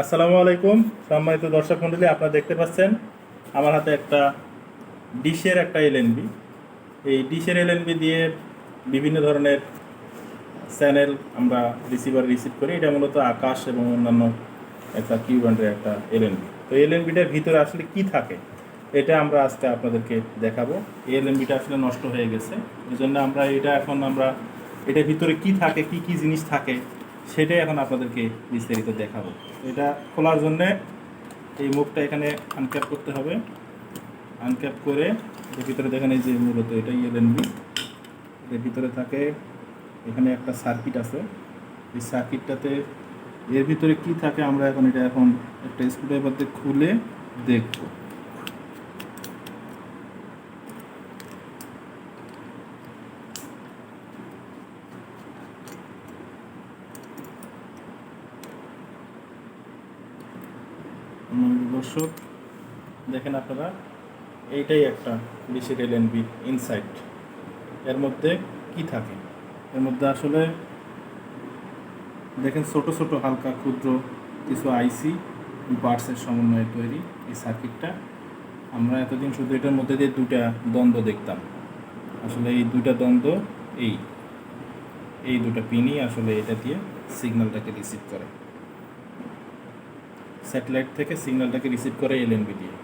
আসসালামু আলাইকুম, সম্মানিত দর্শক মণ্ডলী, আপনারা দেখতে পাচ্ছেন আমার হাতে একটা ডিশের একটা এলএনবি এই ডিশের এলএনবি দিয়ে বিভিন্ন ধরনের চ্যানেল আমরা রিসিভার রিসিভ করি। এটা মূলত আকাশ এবং অন্যান্য একটা কিউ ব্যান্ডের একটা এলএনবি তো এলএনবিটার ভিতরে আসলে কি থাকে, এটা আমরা আজকে আপনাদেরকে দেখাবো। এলএনবিটা আসলে নষ্ট হয়ে গেছে। এই জন্য আমরা এটা এখন আমরা, এটার ভিতরে কি থাকে, কি কি জিনিস থাকে সেটাই এখন আপনাদেরকে বিস্তারিত দেখাবো। এটা খোলার জন্যে এই মুখটা এখানে আনক্যাপ করতে হবে। আনক্যাপ করে এর ভিতরে দেখেন এই যে মূলত এটাই এলএনবি এর ভিতরে থাকে এখানে একটা সার্কিট আছে। এই সার্কিটটাতে এর ভিতরে কি থাকে আমরা এখন এটা এখন একটা স্ক্রুড্রাইভার দিয়ে খুলে দেখব। সম্মানিত দর্শক, দেখেন আপনারা, এইটাই একটা ডিসি এলএনবি ইনসাইট এর মধ্যে কি থাকে? এর মধ্যে আসলে দেখেন ছোট ছোট হালকা ক্ষুদ্র কিছু আইসি পার্টসের সমন্বয়ে তৈরি এই সার্কিটটা আমরা এতদিন শুধু এটার মধ্যে দিয়ে দুটা দ্বন্দ্ব দেখতাম। আসলে এই দুটা দ্বন্দ্ব এই এই দুটা পিনই আসলে এটা দিয়ে সিগন্যালটাকে রিসিভ করে। স্যাটেলাইট থেকে সিগন্যালটাকে রিসিভ করে এলএনবি দিয়ে।